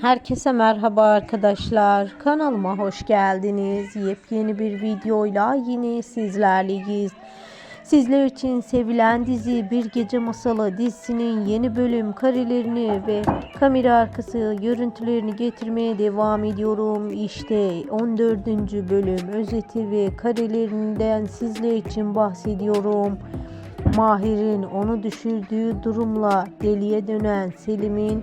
Herkese merhaba arkadaşlar. Kanalıma hoş geldiniz. Yepyeni bir videoyla yine sizlerleyiz. Sizler için sevilen dizi Bir Gece Masalı dizisinin yeni bölüm karelerini ve kamera arkası görüntülerini getirmeye devam ediyorum. İşte 14. bölüm özeti ve karelerinden sizler için bahsediyorum. Mahir'in onu düşürdüğü durumla deliye dönen Selim'in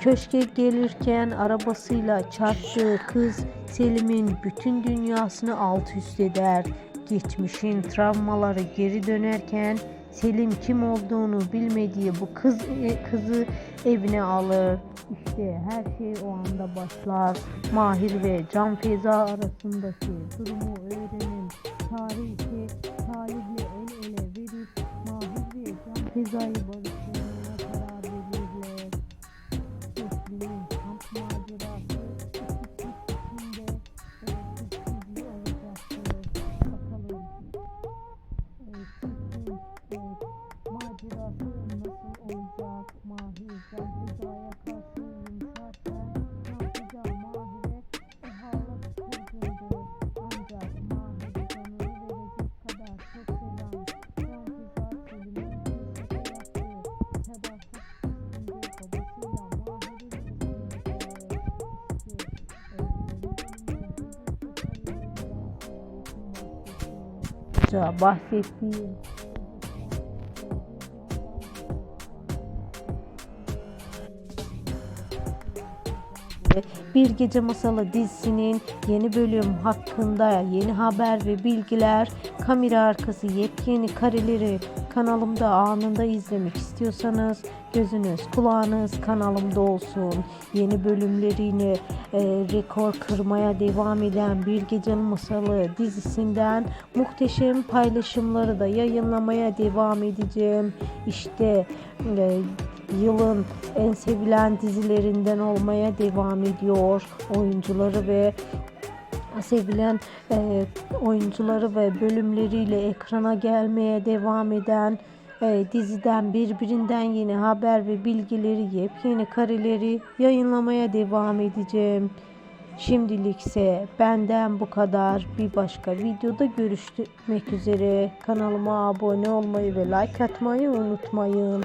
köşke gelirken arabasıyla çarptığı kız Selim'in bütün dünyasını alt üst eder. Geçmişin travmaları geri dönerken Selim kim olduğunu bilmediği bu kız e, kızı evine alır. İşte her şey o anda başlar. Mahir ve Can Feza arasındaki durumu öğrenin. Tarih ise Talih'le el ele verip Mahir ve Can Feza'yı barıştırmaya Mahir bahsettiğim Bir Gece Masalı dizisinin yeni bölüm hakkında yeni haber ve bilgiler, kamera arkası yepyeni kareleri kanalımda anında izlemek istiyorsanız gözünüz kulağınız kanalımda olsun. Yeni bölümlerini e, rekor kırmaya devam eden Bir Gece Masalı dizisinden muhteşem paylaşımları da yayınlamaya devam edeceğim. İşte e, yılın en sevilen dizilerinden olmaya devam ediyor. Oyuncuları ve sevilen e, oyuncuları ve bölümleriyle ekrana gelmeye devam eden e, diziden birbirinden yeni haber ve bilgileri, yepyeni kareleri yayınlamaya devam edeceğim. Şimdilikse benden bu kadar. Bir başka videoda görüşmek üzere. Kanalıma abone olmayı ve like atmayı unutmayın.